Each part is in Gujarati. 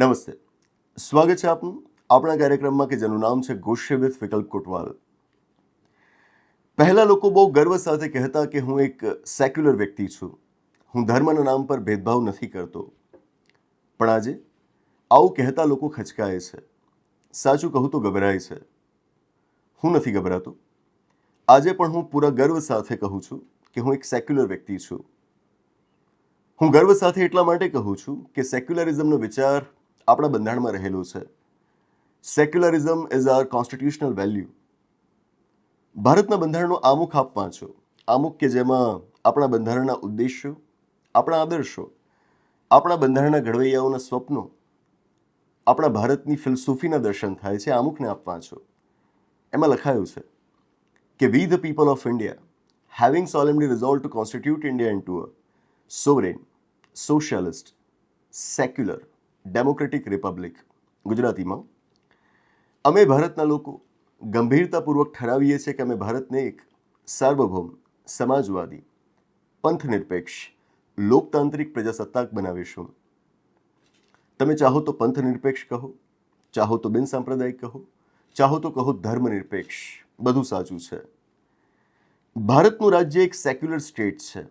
નમસ્તે. સ્વાગત છે આપનું આપણા કાર્યક્રમમાં કે જેનું નામ છે ગોષ્ય વિથ વિકલ્પ કોટવાલ. પહેલાં લોકો બહુ ગર્વ સાથે કહેતા કે હું એક સેક્યુલર વ્યક્તિ છું. હું ધર્મના નામ પર ભેદભાવ નથી કરતો. પણ આજે આવું કહેતા લોકો ખચકાય છે. સાચું કહું તો ગભરાય છે. હું નથી ગભરાતો. આજે પણ હું પૂરા ગર્વ સાથે કહું છું કે હું એક સેક્યુલર વ્યક્તિ છું. હું ગર્વ સાથે એટલા માટે કહું છું કે સેક્યુલરિઝમનો વિચાર આપણા બંધારણમાં રહેલો છે. Secularism is our constitutional value ભારતના બંધારણનો આમુખ આપ વાંચો આમુખ કે જેમાં આપણા બંધારણના ઉદ્દેશ્યો આપણા આદર્શો, આપણા બંધારણના ઘડવૈયાઓના સ્વપ્નો, આપણા ભારતની ફિલસૂફીના દર્શન થાય છે, આમુખને આપ વાંચો એમાં લખાયું છે કે we the people of India having solemnly resolve to constitute India into a sovereign socialist secular democratic republic ગુજરાતીમાં. અમે ભારતના લોકો ગંભીરતાપૂર્વક ઠરાવીએ છીએ કે અમે ભારતને એક સાર્વભૌમ, સમાજવાદી, પંથનિરપેક્ષ, લોકતાંત્રિક પ્રજાસત્તાક બનાવીશું. તમે ચાહો તો પંથનિરપેક્ષ કહો, ચાહો તો બિનસાંપ્રદાયિક કહો, ચાહો તો કહો ધર્મનિરપેક્ષ. બધું સાચું છે. ભારતનું રાજ્ય એક સેક્યુલર સ્ટેટ છે.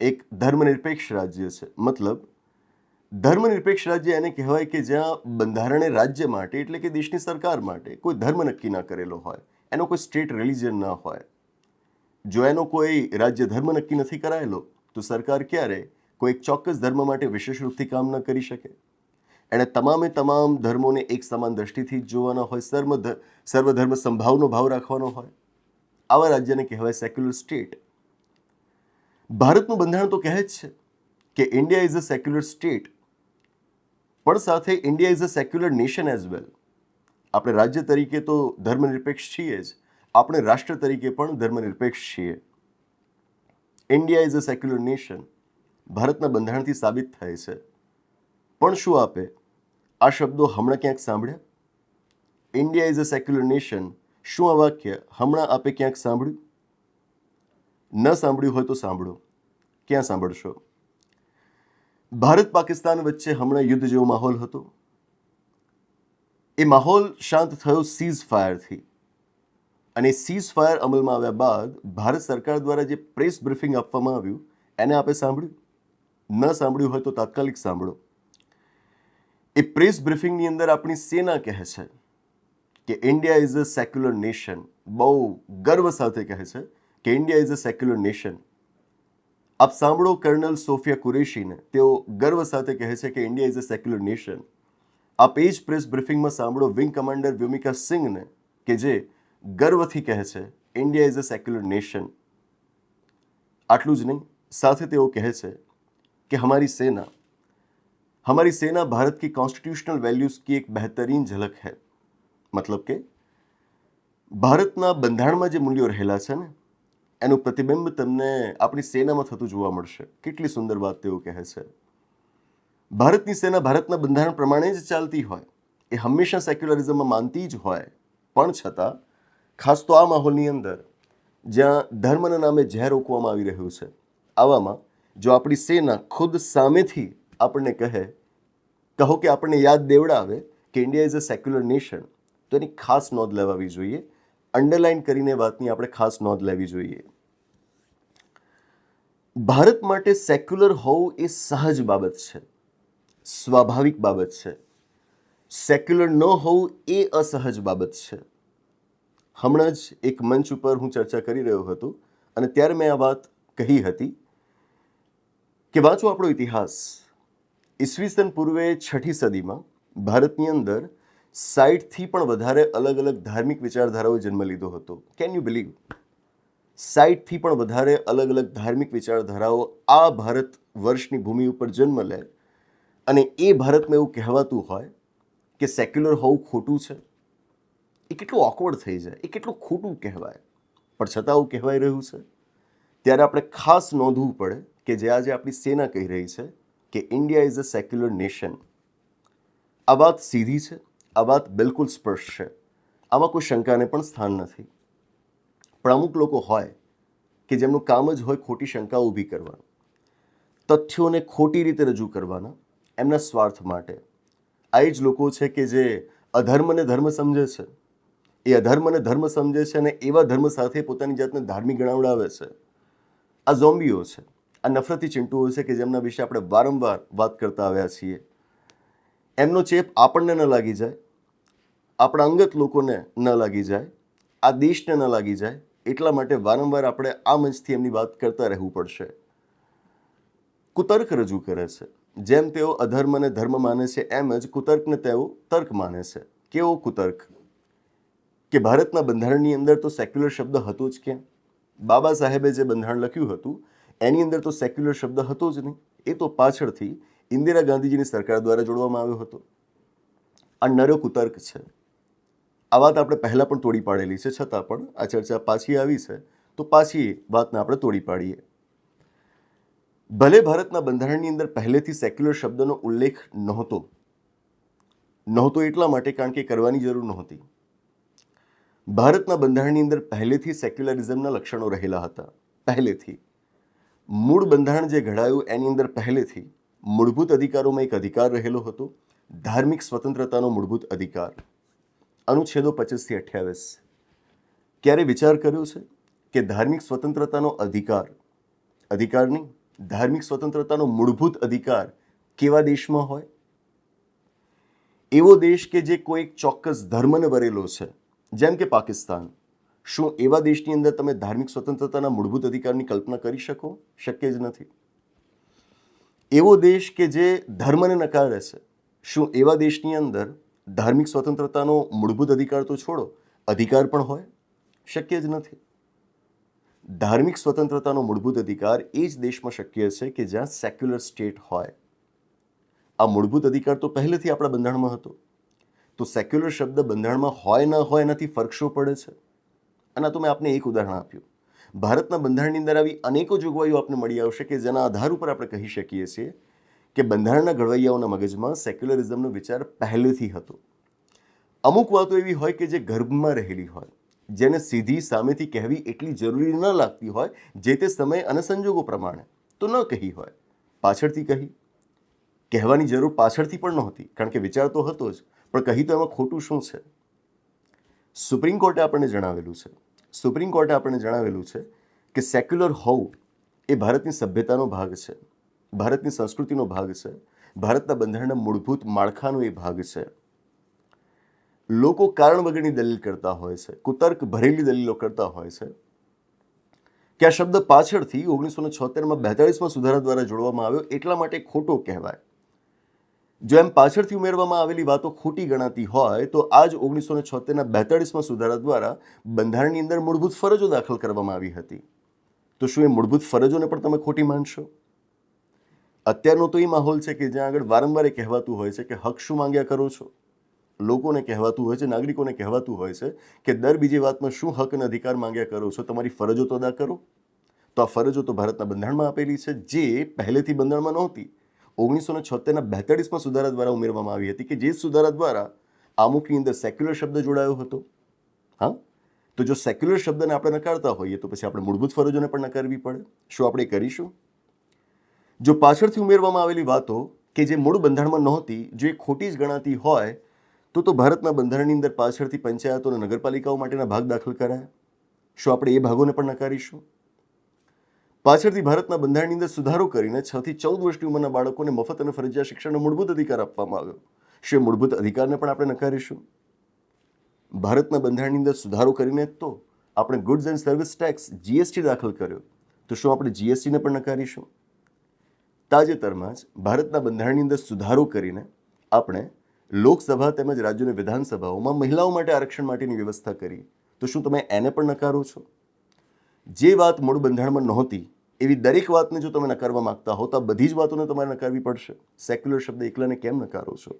એક ધર્મનિરપેક્ષ રાજ્ય છે. મતલબ ધર્મનિરપેક્ષ રાજ્ય એને કહેવાય કે જ્યાં બંધારણે રાજ્ય માટે એટલે કે દેશની સરકાર માટે કોઈ ધર્મ નક્કી ના કરેલો હોય, એનો કોઈ સ્ટેટ રિલિજન ના હોય. જો એનો કોઈ રાજ્ય ધર્મ નક્કી નથી કરાયેલો, તો સરકાર ક્યારે કોઈ એક ચોક્કસ ધર્મ માટે વિશેષ રૂપથી કામ ન કરી શકે? એણે તમામે તમામ ધર્મોને એક સમાન દ્રષ્ટિથી જ જોવાના હોય સર્વ સર્વધર્મ સંભાવનો ભાવ રાખવાનો હોય. આવા રાજ્યને કહેવાય સેક્યુલર સ્ટેટ. ભારતનું બંધારણ તો કહે જ છે કે India is a secular state. પણ સાથે India is a secular nation as well આપણે રાજ્ય તરીકે તો ધર્મનિરપેક્ષ છીએ જ. આપણે રાષ્ટ્ર તરીકે પણ ધર્મનિરપેક્ષ છીએ. India is a secular nation ભારતના બંધારણથી સાબિત થાય છે. પણ શું આપે? આ શબ્દો હમણાં ક્યાંક સાંભળ્યા? India is a secular nation શું આ વાક્ય હમણાં આપે ક્યાંક સાંભળ્યું? ન સાંભળ્યું હોય તો સાંભળો. ક્યાં સાંભળશો? ભારત પાકિસ્તાન વચ્ચે હમણાં યુદ્ધ જેવો માહોલ હતો. એ માહોલ શાંત થયો સીઝ ફાયરથી અને સીઝ ફાયર અમલમાં આવ્યા બાદ ભારત સરકાર દ્વારા જે પ્રેસ બ્રીફિંગ આપવામાં આવ્યું, એને આપે સાંભળ્યું? ન સાંભળ્યું હોય તો તાત્કાલિક સાંભળો. એ પ્રેસ બ્રીફિંગની અંદર આપણી સેના કહે છે કે India is a secular nation બહુ ગર્વ સાથે કહે છે કે India is a secular nation આપ સાંભળો કર્નલ સોફિયા કુરેશીને તેઓ ગર્વ સાથે કહે છે કે India is a secular nation આપ એ જ પ્રેસ બ્રીફિંગમાં સાંભળો વિંગ કમાન્ડર વ્યોમિકા સિંઘને કે જે ગર્વથી કહે છે India is a secular nation આટલું જ નહીં સાથે તેઓ કહે છે कि हमारी सेना हमारी सेना भारत की कॉन्स्टिट्यूशनल वैल्यूज की एक बेहतरीन झलक है મતલબ કે ભારતના બંધારણમાં જે મૂલ્યો રહેલા છે ને એનું પ્રતિબિંબ તમને આપણી સેનામાં થતું જોવા મળશે. કેટલી સુંદર વાત તેઓ કહે છે. ભારતની સેના ભારતના બંધારણ પ્રમાણે જ ચાલતી હોય. એ હંમેશા સેક્યુલરિઝમમાં માનતી જ હોય. પણ છતાં, ખાસ તો આ માહોલની અંદર, જ્યાં ધર્મના નામે ઝેર રોકવામાં આવી રહ્યું છે, આવામાં જો આપણી સેના ખુદ સામેથી આપણને કહે, કહો કે આપણને યાદ દેવડાવે કે India is a secular nation, તો એની ખાસ નોંધ લેવાવી જોઈએ. અંડરલાઇન કરીને વાતની આપણે ખાસ નોંધ લેવી જોઈએ. ભારત માટે સેક્યુલર હોવું એ સહજ બાબત છે. સ્વાભાવિક બાબત છે. સેક્યુલર ન હોવું એ અસહજ બાબત છે. હમણાં જ એક મંચ ઉપર હું ચર્ચા કરી રહ્યો હતો અને ત્યારે મેં આ વાત કહી હતી કે વાંચો આપણો ઇતિહાસ. ઈસવીસન પૂર્વે છઠ્ઠી સદીમાં ભારતની અંદર સાઠથી પણ વધારે અલગ અલગ ધાર્મિક વિચારધારાઓ જન્મ લીધો હતો. કેન યુ બિલીવ સાઠથી પણ વધારે અલગ અલગ ધાર્મિક વિચારધારાઓ આ ભારત વર્ષની ભૂમિ ઉપર જન્મ લે અને એ ભારતમાં એવું કહેવાતું હોય કે સેક્યુલર હોવું ખોટું છે. એ કેટલું ઓકવર્ડ થઈ જાય, એ કેટલું ખોટું કહેવાય. પણ છતાં આવું કહેવાય રહ્યું છે. ત્યારે આપણે ખાસ નોંધવું પડે કે જે આજે આપણી સેના કહી રહી છે કે India is a secular nation આ વાત સીધી છે, આ વાત બિલકુલ સ્પષ્ટ છે. આમાં કોઈ શંકાને પણ સ્થાન નથી. પણ અમુક લોકો હોય કે જેમનું કામ જ હોય ખોટી શંકા ઊભી કરવાનું, તથ્યોને ખોટી રીતે રજૂ કરવાના, એમના સ્વાર્થ માટે. આ એ જ લોકો છે કે જે અધર્મને ધર્મ સમજે છે. એ અધર્મને ધર્મ સમજે છે અને એવા ધર્મ સાથે પોતાની જાતને ધાર્મિક ગણાવડાવે છે. આ ઝોમ્બીઓ છે, આ નફરતી ચિંટુઓ છે કે જેમના વિશે આપણે વારંવાર વાત કરતા આવ્યા છીએ. એમનો ચેપ આપણને ન લાગી જાય, આપણા અંગત લોકોને ન લાગી જાય, આ દેશને ન લાગી જાય એટલા માટે વારંવાર આપણે આ મંચથી એમની વાત કરતા રહેવું પડશે. કુતર્ક રજૂ કરે છે. જેમ તેઓ અધર્મ અને ધર્મ માને છે, એમ જ કુતર્કને તેઓ તર્ક માને છે. કેવો કુતર્ક? કે ભારતના બંધારણની અંદર તો સેક્યુલર શબ્દ હતો જ ક્યાં બાબા સાહેબે જે બંધારણ લખ્યું હતું, એની અંદર તો સેક્યુલર શબ્દ હતો જ નહીં. એ તો પાછળથી ઇન્દિરા ગાંધીજીની સરકાર દ્વારા જોડવામાં આવ્યો હતો. આ નરો કુતર્ક છે. આ વાત આપણે પહેલાં પણ તોડી પાડેલી છે, છતાં પણ આ ચર્ચા પાછી આવી છે, તો પાછી વાતને આપણે તોડી પાડીએ. ભલે ભારતના બંધારણની અંદર પહેલેથી સેક્યુલર શબ્દનો ઉલ્લેખ નહોતો નહોતો એટલા માટે કારણ કે કરવાની જરૂર નહોતી. ભારતના બંધારણની અંદર પહેલેથી સેક્યુલરિઝમના લક્ષણો રહેલા હતા, પહેલેથી. મૂળ બંધારણ જે ઘડાયું, એની અંદર પહેલેથી મૂળભૂત અધિકારોમાં એક અધિકાર રહેલો હતો, ધાર્મિક સ્વતંત્રતાનો મૂળભૂત અધિકાર. અનુચ્છેદો પચીસથી અઠ્યાવીસ. ક્યારે વિચાર કર્યો છે કે ધાર્મિક સ્વતંત્રતાનો અધિકાર અધિકાર નહીં, ધાર્મિક સ્વતંત્રતાનો મૂળભૂત અધિકાર કેવા દેશમાં હોય? એવો દેશ કે જે કોઈ ચોક્કસ ધર્મને વરેલો છે, જેમ કે પાકિસ્તાન. શું એવા દેશની અંદર તમે ધાર્મિક સ્વતંત્રતાના મૂળભૂત અધિકારની કલ્પના કરી શકો? શક્ય જ નથી. એવો દેશ કે જે ધર્મને નકારે છે, શું એવા દેશની અંદર ધાર્મિક સ્વતંત્રતાનો મૂળભૂત અધિકાર તો છોડો, અધિકાર પણ હોય, શક્ય જ નથી. ધાર્મિક સ્વતંત્રતાનો મૂળભૂત અધિકાર એ જ દેશમાં શક્ય છે કે જ્યાં સેક્યુલર સ્ટેટ હોય. આ મૂળભૂત અધિકાર તો પહેલેથી આપણા બંધારણમાં હતો. તો સેક્યુલર શબ્દ બંધારણમાં હોય ન હોય એનાથી ફરક પડે છે? અને તો મેં આપને એક ઉદાહરણ આપ્યું. ભારતના બંધારણની અંદર આવી અનેકો જોગવાઈઓ આપને મળી આવશે કે જેના આધાર ઉપર આપણે કહી શકીએ છીએ કે બંધારણના ઘડવૈયાઓના મગજમાં સેક્યુલરિઝમનો વિચાર પહેલેથી હતો. અમુક વાતો એવી હોય કે જે ગર્ભમાં રહેલી હોય, જેને સીધી સામેથી કહેવી એટલી જરૂરી ન લાગતી હોય, જે તે સમય અને સંજોગો પ્રમાણે તો ન કહી હોય. પાછળથી કહી, કહેવાની જરૂર પાછળથી પણ નહોતી, કારણ કે વિચાર તો હતો જ, પણ કહી તો એમાં ખોટું શું છે? સુપ્રીમ કોર્ટે આપણને જણાવેલું છે. સુપ્રીમ કોર્ટે આપણને જણાવેલું છે કે સેક્યુલર હોવું એ ભારતની સભ્યતાનો ભાગ છે. ભારતની સંસ્કૃતિનો ભાગ છે. ભારતના બંધારણના મૂળભૂત માળખાનો એ ભાગ છે. લોકો કારણ વગરની દલીલ કરતા હોય છે. કુતર્ક ભરેલી દલીલો કરતા હોય છે. કે આ શબ્દ પાછળથી ઓગણીસો ને છોતેરમાં બેતાળીસમાં સુધારા દ્વારા જોડવામાં આવ્યો એટલા માટે ખોટો કહેવાય. જો એમ પાછળથી ઉમેરવામાં આવેલી વાતો ખોટી ગણાતી હોય, તો આજ ઓગણીસો ને છોતેરના બેતાળીસમાં સુધારા દ્વારા બંધારણની અંદર મૂળભૂત ફરજો દાખલ કરવામાં આવી હતી. તો શું એ મૂળભૂત ફરજોને પણ તમે ખોટી માનશો? અત્યારનો તો એ માહોલ છે કે જ્યાં આગળ વારંવાર એ કહેવાતું હોય છે કે હક શું માંગ્યા કરો છો? લોકોને કહેવાતું હોય છે, નાગરિકોને કહેવાતું હોય છે કે દર બીજી વાતમાં શું હક અને અધિકાર માંગ્યા કરો છો? તમારી ફરજો તો અદા કરો. તો આ ફરજો તો ભારતના બંધારણમાં આપેલી છે, જે પહેલેથી બંધારણમાં નહોતી. ઓગણીસો ને છોતેરના બેતાળીસમાં સુધારા દ્વારા ઉમેરવામાં આવી હતી કે જે સુધારા દ્વારા આમુખની અંદર સેક્યુલર શબ્દ જોડાયો હતો. હા? તો જો સેક્યુલર શબ્દને આપણે નકારતા હોઈએ તો પછી આપણે મૂળભૂત ફરજોને પણ નકારવી પડે. શું આપણે કરીશું? જો પાછળથી ઉમેરવામાં આવેલી વાતો કે જે મૂળ બંધારણમાં નહોતી, જો ખોટી જ ગણાતી હોય, તો તો ભારતના બંધારણની અંદર પાછળથી પંચાયતો અને નગરપાલિકાઓ માટેના ભાગ દાખલ કરાયા. શું આપણે એ ભાગોને પણ નકારીશું? પાછળથી ભારતના બંધારણની અંદર સુધારો કરીને છ થી ચૌદ વર્ષની ઉંમરના બાળકોને મફત અને ફરજિયાત શિક્ષણનો મૂળભૂત અધિકાર આપવામાં આવ્યો. શું મૂળભૂત અધિકારને પણ આપણે નકારીશું? ભારતના બંધારણની અંદર સુધારો કરીને તો આપણે goods and service tax GST દાખલ કર્યો. તો શું આપણે જીએસટીને પણ નકારીશું? તાજેતરમાં જ ભારતના બંધારણની અંદર સુધારો કરીને આપણે લોકસભા તેમજ રાજ્યોની વિધાનસભાઓમાં મહિલાઓ માટે આરક્ષણ માટેની વ્યવસ્થા કરી. તો શું તમે એને પણ નકારો છો? જે વાત મૂળ બંધારણમાં નહોતી, એવી દરેક વાતને જો તમે નકારવા માગતા હો તો આ બધી જ વાતોને તમારે નકારવી પડશે. સેક્યુલર શબ્દ એકલાને કેમ નકારો છો?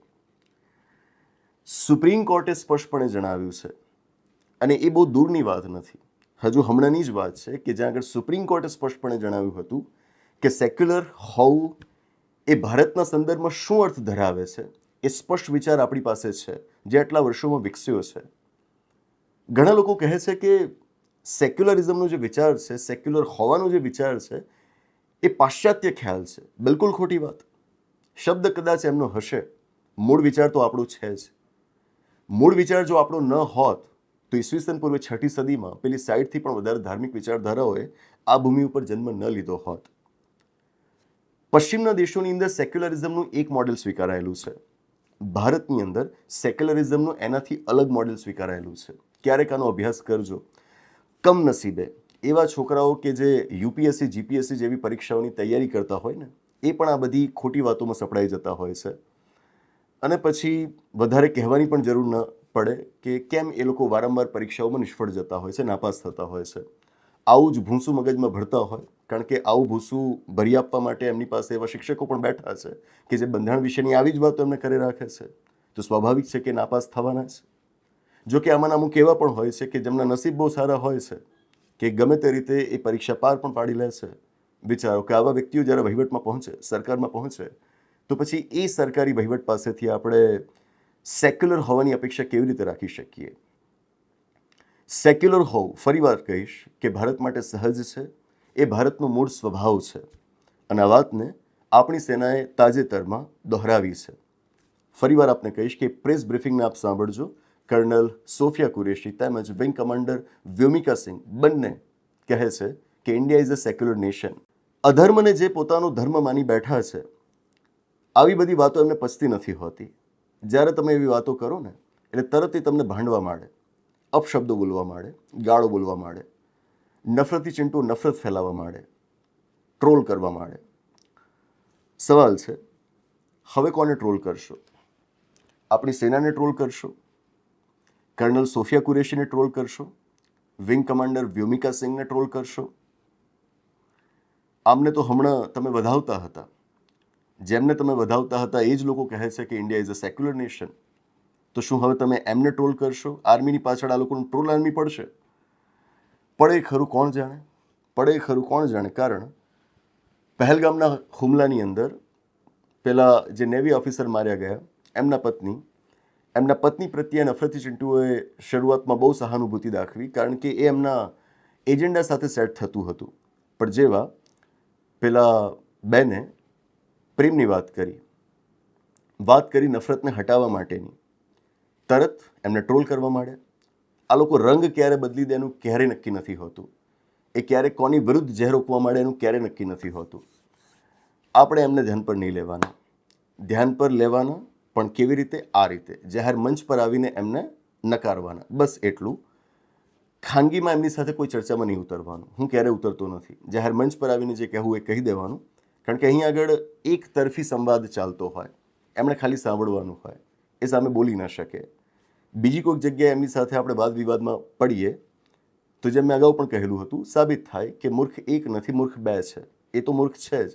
સુપ્રીમ કોર્ટે સ્પષ્ટપણે જણાવ્યું છે, અને એ બહુ દૂરની વાત નથી. હજુ હમણાંની જ વાત છે કે જ્યાં આગળ સુપ્રીમ કોર્ટે સ્પષ્ટપણે જણાવ્યું હતું કે સેક્યુલર હોવું એ ભારતના સંદર્ભમાં શું અર્થ ધરાવે છે, એ સ્પષ્ટ વિચાર આપણી પાસે છે, જે આટલા વર્ષોમાં વિકસ્યો છે. ઘણા લોકો કહે છે કે સેક્યુલરિઝમનો જે વિચાર છે સેક્યુલર હોવાનો જે વિચાર છે, એ પાશ્ચાત્ય ખ્યાલ છે. બિલકુલ ખોટી વાત. શબ્દ કદાચ એમનો હશે. મૂળ વિચાર તો આપણો છે જ. મૂળ વિચાર જો આપણો ન હોત, તો ઈસવીસન પૂર્વે છઠ્ઠી સદીમાં પેલી સાઈડથી પણ વધારે ધાર્મિક વિચારધારાઓએ આ ભૂમિ ઉપર જન્મ ન લીધો હોત. પશ્ચિમના દેશોની અંદર સેક્યુલરિઝમનું એક મોડેલ સ્વીકારાયેલું છે. ભારતની અંદર સેક્યુલરિઝમનું એનાથી અલગ મોડેલ સ્વીકારાયેલું છે. ક્યારેક આનો અભ્યાસ કરજો. કમનસીબે, એવા છોકરાઓ કે જે યુપીએસસી, જીપીએસસી જેવી પરીક્ષાઓની તૈયારી કરતા હોય ને, એ પણ આ બધી ખોટી વાતોમાં સપડાઈ જતા હોય છે. અને પછી વધારે કહેવાની પણ જરૂર ન પડે કે કેમ એ લોકો વારંવાર પરીક્ષાઓમાં નિષ્ફળ જતા હોય છે, નાપાસ થતા હોય છે. આવું જ ભૂંસું મગજમાં ભરતા હોય કારણ કે આવું ભૂસું ભરી આપવા માટે એમની પાસે એવા શિક્ષકો પણ બેઠા છે કે જે બંધારણ વિશેની આવી જ વાતો એમને કરે રાખે છે. તો સ્વાભાવિક છે કે નાપાસ થવાના છે. જો કે આમાંના અમુક એવા પણ હોય છે કે જેમના નસીબ બહુ સારા હોય છે કે ગમે તે રીતે એ પરીક્ષા પાર પણ પાડી લે છે. વિચારો કે આવા વ્યક્તિઓ જ્યારે વહીવટમાં પહોંચે, સરકારમાં પહોંચે, તો પછી એ સરકારી વહીવટ પાસેથી આપણે સેક્યુલર હોવાની અપેક્ષા કેવી રીતે રાખી શકીએ? સેક્યુલર હોવું ફરીવાર કહીશ કે ભારત માટે સહજ છે. એ ભારતનો મૂળ સ્વભાવ છે અને આ વાતને આપણી સેનાએ તાજેતરમાં દોહરાવી છે. ફરીવાર આપને કહીશ કે પ્રેસ બ્રીફિંગને આપ સાંભળજો. કર્નલ સોફિયા કુરેશી તેમજ વિંગ કમાન્ડર વ્યોમિકા સિંહ બંને કહે છે કે India is a secular nation. અધર્મને જે પોતાનો ધર્મ માની બેઠા છે, આવી બધી વાતો એમને પચતી નથી હોતી. જ્યારે તમે એવી વાતો કરો ને, એટલે તરત એ તમને ભાંડવા માંડે, અપશબ્દો બોલવા માંડે, ગાળો બોલવા માંડે. નફરતી ચિંટુ નફરત ફેલાવવા માંડે, ટ્રોલ કરવા માંડે. સવાલ છે, હવે કોને ટ્રોલ કરશો? આપણી સેનાને ટ્રોલ કરશો? કર્નલ સોફિયા કુરેશીને ટ્રોલ કરશો? વિંગ કમાન્ડર વ્યોમિકા સિંહને ટ્રોલ કરશો? આમને તો હમણાં તમે વધાવતા હતા. જેમને તમે વધાવતા હતા એ જ લોકો કહે છે કે India is a secular nation. તો શું હવે તમે એમને ટ્રોલ કરશો? આર્મીની પાછળ આ લોકોનું ટ્રોલ આર્મી પડશે? પડે ખરું કોણ જાણે? પડે ખરું કોણ જાણે? કારણ પહેલગામના હુમલાની અંદર પેલા જે નેવી ઓફિસર માર્યા ગયા, એમના પત્ની એમના પત્ની પ્રત્યે નફરતી ચિંટુએ શરૂઆતમાં બહુ સહાનુભૂતિ દાખવી, કારણ કે એ એમના એજન્ડા સાથે સેટ થતું હતું. પણ જેવા પેલા બેને પ્રેમની વાત કરી વાત કરી નફરતને હટાવવા માટેની, તરત એમને ટ્રોલ કરવા માંડ્યા. આ લોકો રંગ ક્યારે બદલી દે એનું ક્યારે નક્કી નથી હોતું. એ ક્યારે કોની વિરુદ્ધ ઝેર રોકવા માંડે એનું ક્યારે નક્કી નથી હોતું. આપણે એમને ધ્યાન પર નહીં લેવાના. ધ્યાન પર લેવાના, પણ કેવી રીતે? આ રીતે. જાહેર મંચ પર આવીને એમને નકારવાના. બસ એટલું. ખાનગીમાં એમની સાથે કોઈ ચર્ચામાં નહીં ઉતરવાનું. હું ક્યારે ઉતરતો નથી. જાહેર મંચ પર આવીને જે કહેવું એ કહી દેવાનું. કારણ કે અહીં આગળ એક તરફી સંવાદ ચાલતો હોય. એમણે ખાલી સાંભળવાનું હોય. એ સામે બોલી ન શકે. બીજી કોઈક જગ્યાએ એમની સાથે આપણે વાદ વિવાદમાં પડીએ, તો જેમ મેં અગાઉ પણ કહેલું હતું, સાબિત થાય કે મૂર્ખ એક નથી, મૂર્ખ બે છે. એ તો મૂર્ખ છે જ.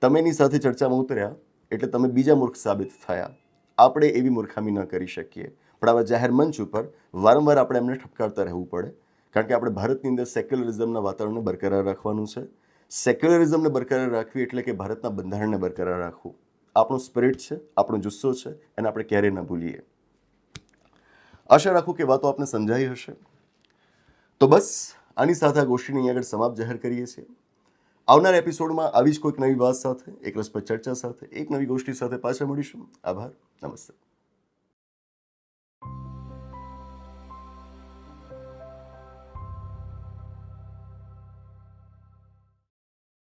તમે એની સાથે ચર્ચામાં ઉતર્યા, એટલે તમે બીજા મૂર્ખ સાબિત થયા. આપણે એવી મૂર્ખામી ન કરી શકીએ. પણ આવા જાહેર મંચ ઉપર વારંવાર આપણે એમને ઠપકારતા રહેવું પડે. કારણ કે આપણે ભારતની અંદર સેક્યુલરિઝમના વાતાવરણને બરકરાર રાખવાનું છે. સેક્યુલરિઝમને બરકરાર રાખવી એટલે કે ભારતના બંધારણને બરકરાર રાખવું. આપણો સ્પિરિટ છે, આપણો જુસ્સો છે, એને આપણે ક્યારેય ન ભૂલીએ. આશા રાખું કે વાતો આપને સમજાઈ હશે. તો બસ, આની સાથે આ ગોષ્ઠીને અહીં આગળ સમાપ્ત જાહેર કરીએ છીએ. આવનાર એપિસોડમાં આવી જ કોઈક નવી વાત સાથે, એક રસપ્રદ ચર્ચા સાથે, એક નવી ગોષ્ઠી સાથે પાછા મળીશું. આભાર. નમસ્તે.